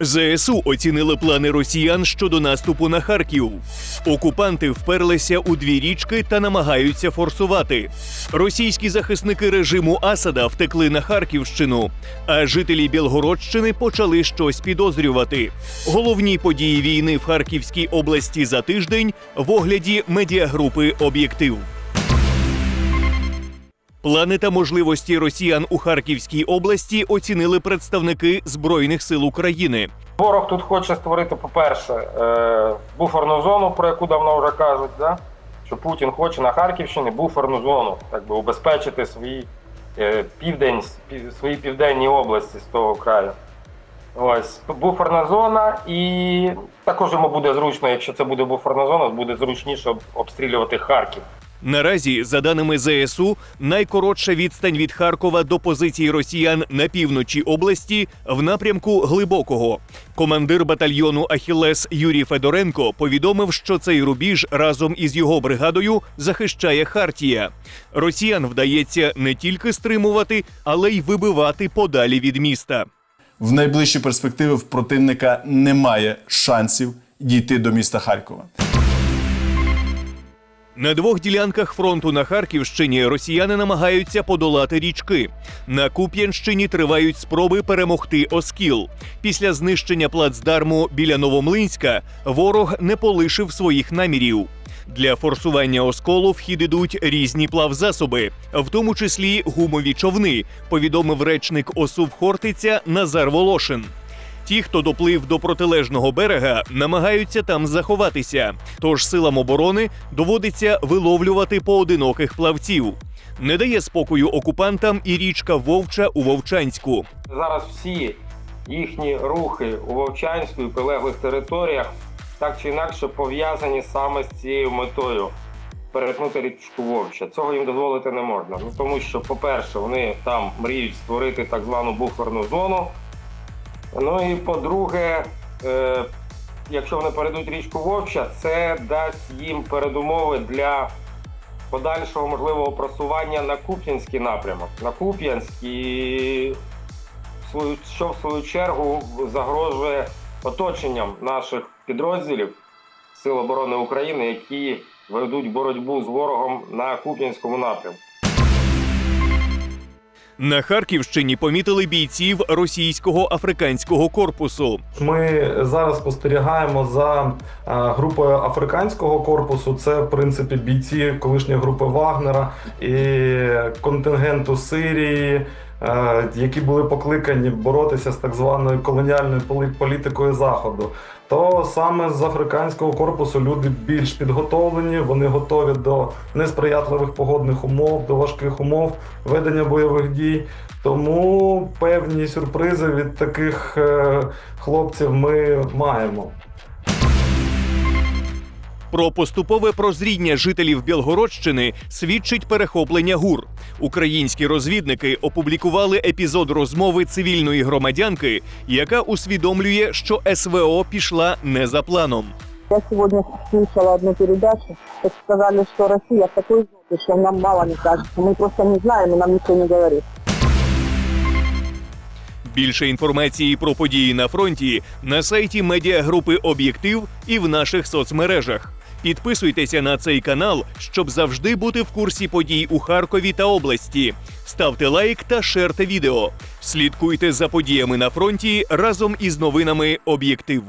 ЗСУ оцінили плани росіян щодо наступу на Харків. Окупанти вперлися у дві річки та намагаються форсувати. Російські захисники режиму Асада втекли на Харківщину, а жителі Білгородщини почали щось підозрювати. Головні події війни в Харківській області за тиждень в огляді медіагрупи Об'єктив. Плани та можливості росіян у Харківській області оцінили представники Збройних сил України. Ворог тут хоче створити, по-перше, е, буферну зону, про яку давно вже кажуть, да? що Путін хоче на Харківщині буферну зону, так би убезпечити свій е, південь, пів- свої південні області з того краю. Ось буферна зона, і також йому буде зручно, якщо це буде буферна зона, буде зручніше обстрілювати Харків. Наразі, за даними ЗСУ, найкоротша відстань від Харкова до позицій росіян на півночі області в напрямку глибокого. Командир батальйону Ахілес Юрій Федоренко повідомив, що цей рубіж разом із його бригадою захищає Хартія. Росіян вдається не тільки стримувати, але й вибивати подалі від міста. В найближчій перспективи в противника немає шансів дійти до міста Харкова. На двох ділянках фронту на Харківщині росіяни намагаються подолати річки. На Куп'янщині тривають спроби перемогти Оскіл. Після знищення плацдарму біля Новомлинська ворог не полишив своїх намірів. Для форсування осколу в хід ідуть різні плавзасоби, в тому числі гумові човни, повідомив речник ОСУВ Хортиця Назар Волошин. Ті, хто доплив до протилежного берега, намагаються там заховатися. Тож силам оборони доводиться виловлювати поодиноких плавців. Не дає спокою окупантам і річка Вовча у Вовчанську. Зараз всі їхні рухи у Вовчанську і прилеглих територіях так чи інакше пов'язані саме з цією метою перетнути річку Вовча. Цього їм дозволити не можна. Ну тому що, по-перше, вони там мріють створити так звану буферну зону. Ну і по-друге, е, якщо вони перейдуть річку Вовча, це дасть їм передумови для подальшого можливого просування на Куп'янський напрямок. На Куп'янськ і що в свою чергу загрожує оточенням наших підрозділів Сил оборони України, які ведуть боротьбу з ворогом на Куп'янському напрямку. На Харківщині помітили бійців російського африканського корпусу. Ми зараз спостерігаємо за е, групою африканського корпусу. Це в принципі бійці колишньої групи Вагнера і контингенту Сирії, які були покликані боротися з так званою колоніальною політикою Заходу. То саме з африканського корпусу люди більш підготовлені, вони готові до несприятливих погодних умов, до важких умов ведення бойових дій. Тому певні сюрпризи від таких е, хлопців ми маємо. Про поступове прозріння жителів Білгородщини свідчить перехоплення гур. Українські розвідники опублікували епізод розмови цивільної громадянки, яка усвідомлює, що СВО пішла не за планом. Я сегодня слушала одну передачу, так сказали, что Россия в жопе, что нам мало не кажется. Мы просто не знаем, и нам никто не говорит. Більше інформації про події на фронті на сайті медіагрупи Об'єктив і в наших соцмережах. Підписуйтеся на цей канал, щоб завжди бути в курсі подій у Харкові та області. Ставте лайк та шерте відео. Слідкуйте за подіями на фронті разом із новинами Об'єктив.